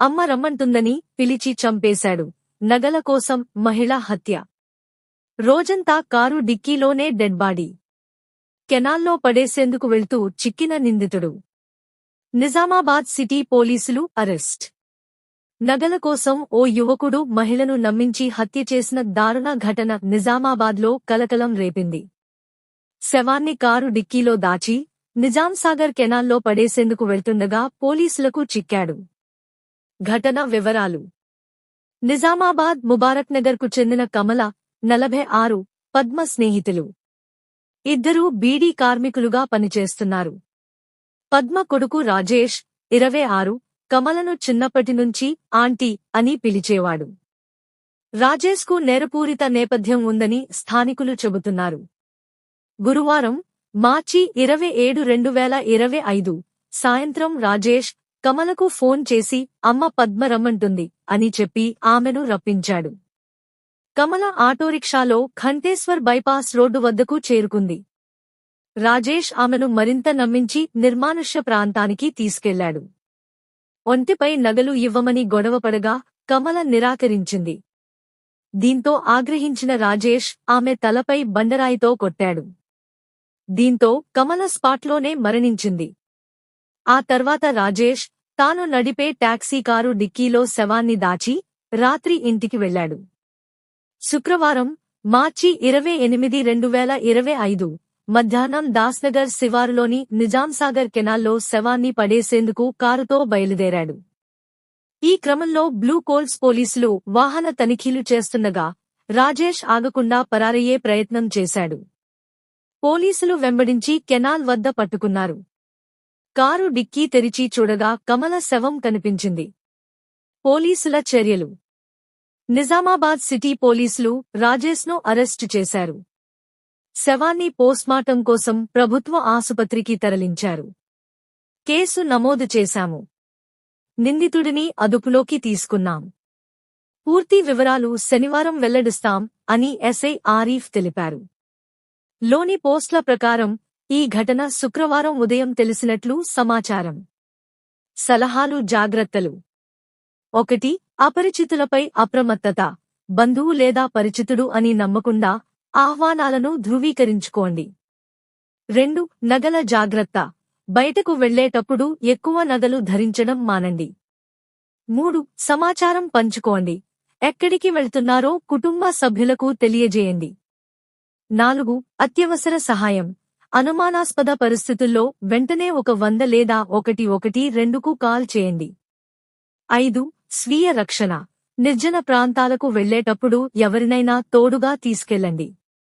అమ్మ రమ్మంటుందని పిలిచి చంపేశాడు. నగల కోసం మహిళ హత్య. రోజంతా కారు డిక్కీలోనే డెడ్బాడీ కెనాల్లో పడేసేందుకు వెళ్తూ చిక్కిన నిందితుడు. నిజామాబాద్ సిటీ పోలీసులు అరెస్ట్. నగల కోసం ఓ యువకుడు మహిళను నమ్మించి హత్య చేసిన దారుణ ఘటన నిజామాబాద్లో కలకలం రేపింది. శవాన్ని కారు డిక్కీలో దాచి నిజాంసాగర్ కెనాల్లో పడేసేందుకు వెళ్తుండగా పోలీసులకు చిక్కాడు. ఘటన వివరాలు. నిజామాబాద్ ముబారక్నగర్కు చెందిన కమల నలభై ఆరు పద్మ స్నేహితులు. ఇద్దరూ బీడీ కార్మికులుగా పనిచేస్తున్నారు. పద్మ కొడుకు రాజేష్ ఇరవై ఆరు కమలను చిన్నప్పటినుంచి ఆంటీ అని పిలిచేవాడు. రాజేష్కు నేరపూరిత నేపథ్యం ఉందని స్థానికులు చెబుతున్నారు. గురువారం మార్చి ఇరవై ఏడు రెండు వేల ఇరవై ఐదు సాయంత్రం రాజేష్ కమలకు ఫోన్ చేసి అమ్మ పద్మ రమ్మంటుంది అని చెప్పి ఆమెను రప్పించాడు. కమల ఆటోరిక్షాలో ఖంటేశ్వర్ బైపాస్ రోడ్డు వద్దకు చేరుకుంది. రాజేష్ ఆమెను మరింత నమ్మించి నిర్మానుష్య ప్రాంతానికి తీసుకెళ్ళాడు. ఒంటిపై నగలు ఇవ్వమని గొడవపడగా కమల నిరాకరించింది. దీంతో ఆగ్రహించిన రాజేష్ ఆమె తలపై బండరాయితో కొట్టాడు. దీంతో కమల స్పాట్లోనే మరణించింది. ఆ తర్వాత రాజేష్ తాను నడిపే టాక్సీ కారు డిక్కీలో శవాన్ని దాచి రాత్రి ఇంటికి వెళ్ళాడు శుక్రవారం మార్చి ఇరవై ఎనిమిది రెండు వేల ఇరవై ఐదు మధ్యాహ్నం దాస్నగర్ శివారులోని నిజాంసాగర్ కెనాల్లో శవాన్ని పడేసేందుకు కారుతో బయలుదేరాడు. ఈ క్రమంలో బ్లూ కోల్స్ పోలీసులు వాహన తనిఖీలు చేస్తుండగా రాజేష్ ఆగకుండా పరారయ్యే ప్రయత్నం చేశాడు. పోలీసులు వెంబడించి కెనాల్ వద్ద పట్టుకున్నారు. కారు డిక్కీ తెరిచి చూడగా కమల శవం కనిపించింది. పోలీసుల చర్యలు. నిజామాబాద్ సిటీ పోలీసులు రాజేష్ను అరెస్టు చేశారు. శవాన్ని పోస్ట్మార్టం కోసం ప్రభుత్వ ఆసుపత్రికి తరలించారు. కేసు నమోదు చేశాము. నిందితుడిని అదుపులోకి తీసుకున్నాం. పూర్తి వివరాలు శనివారం వెల్లడిస్తాం అని ఎస్ఐ ఆరీఫ్ తెలిపారు. లోని పోస్ట్ల ప్రకారం ఈ ఘటన శుక్రవారం ఉదయం తెలిసినట్లు సమాచారం. సలహాలు జాగ్రత్తలు. ఒకటి అపరిచితులపై అప్రమత్తత. బంధువు లేదా పరిచితుడు అని నమ్మకుండా ఆహ్వానాలను ధృవీకరించుకోండి. రెండు నగల జాగ్రత్త. బయటకు వెళ్ళేటప్పుడు ఎక్కువ నగలు ధరించడం మానండి. మూడు సమాచారం పంచుకోండి. ఎక్కడికి వెళ్తున్నారో కుటుంబ సభ్యులకు తెలియజేయండి. నాలుగు అత్యవసర సహాయం. అనుమానాస్పద పరిస్థితుల్లో వెంటనే ఒక వంద లేదా ఒకటి ఒకటి రెండుకు కాల్ చేయండి. ఐదు స్వీయ రక్షణ. నిర్జన ప్రాంతాలకు వెళ్ళేటప్పుడు ఎవరినైనా తోడుగా తీసుకెళ్ళండి.